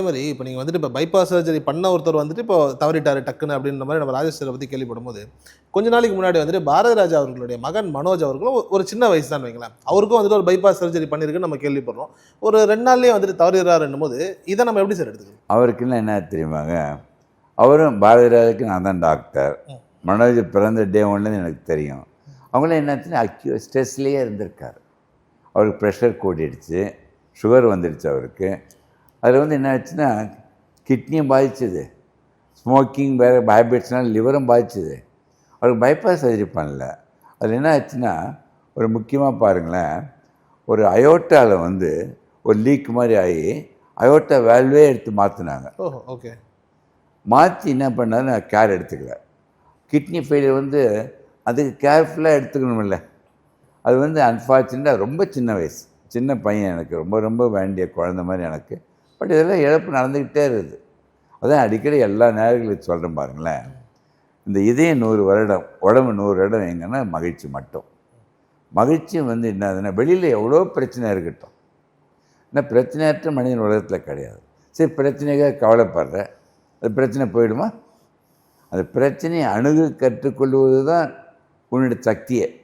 அதே மாதிரி இப்போ நீங்கள் வந்துட்டு இப்போ பைபாஸ் சர்ஜரி பண்ண ஒருத்தர் வந்துட்டு இப்போ தவறிட்டாரு டக்குன்னு அப்படின்ற மாதிரி நம்ம ராஜேஸ்வரை பற்றி கேள்விப்படும் போது கொஞ்ச நாளைக்கு முன்னாடி வந்துட்டு பாரதி ராஜா அவர்களுடைய மகன் மனோஜ் அவர்களும் ஒரு- சின்ன வயசு தான் வைங்களேன். அவருக்கும் வந்துட்டு ஒரு பைபாஸ் சர்ஜரி பண்ணியிருக்குன்னு நம்ம கேள்விப்படுறோம். ஒரு ரெண்டு நாள்லேயே வந்துட்டு தவறிடுறாருன்னும் போது இதை நம்ம எப்படி சார் எடுத்துக்கணும்? அவருக்குன்னு என்ன தெரியுமாங்க? அவரும் பாரதிராஜுக்கு நான் தான் டாக்டர். மனோஜ் பிறந்த டே ஒன்லேருந்து எனக்கு தெரியும். அவங்களும் என்னாச்சுன்னா அக்யூ ஸ்ட்ரெஸ்லேயே இருந்திருக்காரு. அவருக்கு ப்ரெஷர் கூடிடுச்சு. சுகர் வந்துடுச்சு அவருக்கு. அதில் வந்து என்ன ஆச்சுன்னா கிட்னியும் பாதிச்சுது. ஸ்மோக்கிங் வேறு ஹேபிட்ஸ்னால் லிவரும் பாதிச்சுது. அவருக்கு பைபாஸ் சர்ஜரி பண்ணல. அதில் என்ன ஆச்சுன்னா ஒரு முக்கியமாக பாருங்களேன் ஒரு அயோட்டாவில் வந்து ஒரு லீக் மாதிரி ஆகி அயோட்டா வேல்வே எடுத்து மாற்றினாங்க ஓகே மாற்றி என்ன பண்ணாரு நான் கேர் எடுத்துக்கல. கிட்னி ஃபெயிலியர் வந்து அதுக்கு கேர்ஃபுல்லாக எடுத்துக்கணுமில்ல அது வந்து அன்ஃபார்ச்சுனேட்டாக ரொம்ப சின்ன வயசு. சின்ன பையன் எனக்கு ரொம்ப ரொம்ப வேண்டிய குழந்த மாதிரி எனக்கு. பட் இதெல்லாம் இழப்பு நடந்துக்கிட்டே இருக்குது. அதான் அடிக்கடி எல்லா நேரங்களும் சொல்கிறேன் பாருங்களேன். இந்த இதயம் நூறு வருடம் உடம்பு நூறு வருடம் எங்கன்னா மகிழ்ச்சி மட்டும். மகிழ்ச்சி வந்து என்னதுன்னா வெளியில் எவ்வளோ பிரச்சனை இருக்கட்டும். ஆனால் பிரச்சனையற்ற மனிதன் உலகத்தில் கிடையாது. சரி பிரச்சனைக்காக கவலைப்படுற அது பிரச்சனை போயிடுமா? அந்த பிரச்சனையை அணுகு கற்றுக்கொள்வது தான் உன்னுடைய சக்தியை.